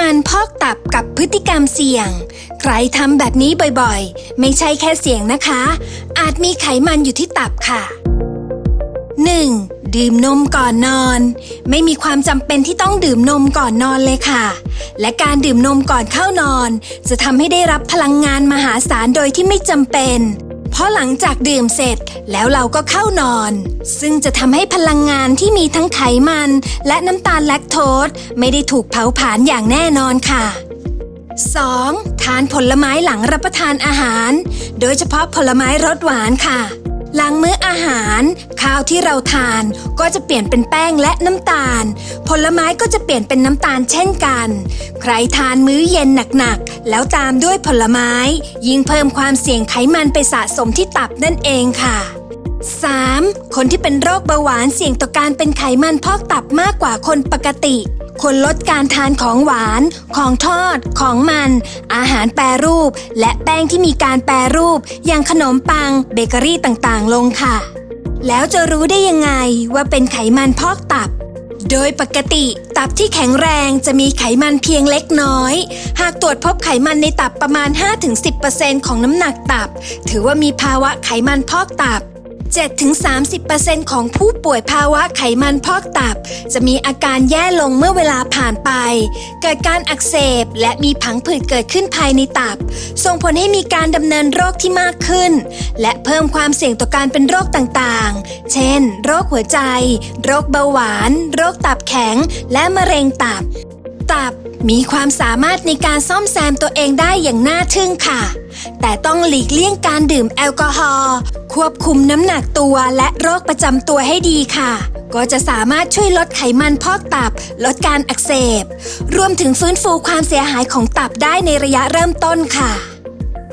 มันพอกตับกับพฤติกรรมเสี่ยง ใครทำแบบนี้บ่อยๆ ไม่ใช่แค่เสี่ยงนะคะ อาจมีไขมันอยู่ที่ตับค่ะ 1. ดื่มนมก่อนนอน ไม่มีความจำเป็นที่ต้องดื่มนมก่อนนอนเลยค่ะ และการดื่มนมก่อนเข้านอน จะทำให้ได้รับพลังงานมหาศาลโดยที่ไม่จำเป็น ราะหลังจากดื่มเสร็จแล้วเราก็เข้านอน ซึ่งจะทำให้พลังงานที่มีทั้งไขมัน และน้ำตาลแลคโทสไม่ได้ถูกเผาผลาญอย่างแน่นอนค่ะ 2. ทานผลไม้หลังรับประทานอาหาร โดยเฉพาะผลไม้รสหวานค่ะ หลังมื้ออาหารข้าวที่เราทานก็จะเปลี่ยนเป็นแป้งและน้ำตาล ผลไม้ก็จะเปลี่ยนเป็นน้ำตาลเช่นกัน ใครทานมื้อเย็นหนักๆ แล้วตามด้วยผลไม้ ยิ่งเพิ่มความเสี่ยงไขมันไปสะสมที่ตับนั่นเองค่ะ 3. คนที่เป็นโรคเบาหวานเสี่ยงต่อการเป็นไขมันพอกตับมากกว่าคนปกติ ควรลดการทานของหวาน ของทอด ของมัน อาหารแปรรูป และแป้งที่มีการแปรรูป อย่างขนมปัง เบเกอรี่ต่างๆ ลงค่ะ แล้วจะรู้ได้ยังไงว่าเป็นไขมันพอกตับ โดยปกติตับที่แข็งแรงจะมีไขมันเพียงเล็กน้อย หากตรวจพบไขมันในตับประมาณ 5-10%ของน้ำหนักตับ ถือว่ามีภาวะไขมันพอกตับ 7-30%ของผู้ป่วยภาวะไขมันพอกตับ จะมีอาการแย่ลงเมื่อเวลาผ่านไป เกิดการอักเสบและมีผังผืดเกิดขึ้นภายในตับ ส่งผลให้มีการดำเนินโรคที่มากขึ้น และเพิ่มความเสี่ยงต่อการเป็นโรคต่างๆ เช่น โรคหัวใจ โรคเบาหวาน โรคตับแข็ง และมะเร็งตับ ตับมีความสามารถในการซ่อมแซมตัวเองได้อย่างน่าทึ่งค่ะ แต่ต้องหลีกเลี่ยงการดื่มแอลกอฮอล์ควบคุมน้ำหนักตัวและโรคประจำตัวให้ดีค่ะ ก็จะสามารถช่วยลดไขมันพอกตับ ลดการอักเสบ รวมถึงฟื้นฟูความเสียหายของตับได้ในระยะเริ่มต้นค่ะ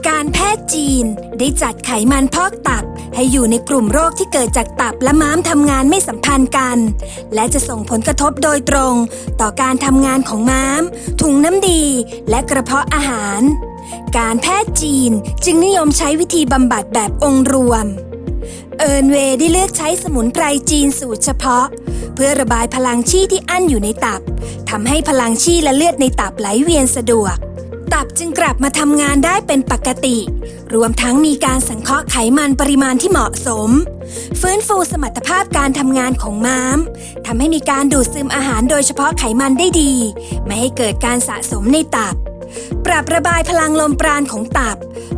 การแพทย์จีนได้จัดไขมันพอกตับให้อยู่ในกลุ่มโรคที่เกิดจากตับและม้ามทำงานไม่สัมพันธ์กัน และจะส่งผลกระทบโดยตรง ต่อการทำงานของม้าม ถุงน้ำดี และกระเพาะอาหาร การแพทย์จีนจึงนิยมใช้วิธีบำบัดแบบองค์รวม เอิร์นเวย์ได้เลือกใช้สมุนไพรจีนสูตรเฉพาะ เพื่อระบายพลังชี่ที่อั้นอยู่ในตับทำให้พลังชี่และเลือดในตับไหลเวียนสะดวก ตับจึงกลับมาทำงานได้เป็นปกติ รวมทั้งมีการสังเคราะห์ไขมันปริมาณที่เหมาะสม ฟื้นฟูสมรรถภาพการทำงานของม้ามทำให้มีการดูดซึมอาหารโดยเฉพาะไขมันได้ดี ไม่ให้เกิดการสะสมในตับ ปรับระบายพลังลมปราณของตับ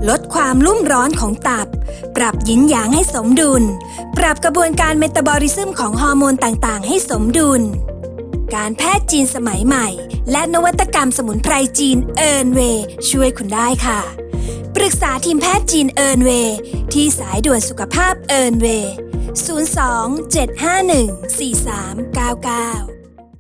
ลดความรุ่มร้อนของตับ ปรับยินหยางให้สมดุล ปรับกระบวนการเมตาบอลิซึมของฮอร์โมนต่างๆ ให้สมดุล การแพทย์จีนสมัยใหม่ และนวัตกรรมสมุนไพรจีนเอิร์นเวช่วยคุณได้ค่ะ ปรึกษาทีมแพทย์จีนเอิร์นเวที่สายด่วนสุขภาพเอิร์นเวย์02 751 4399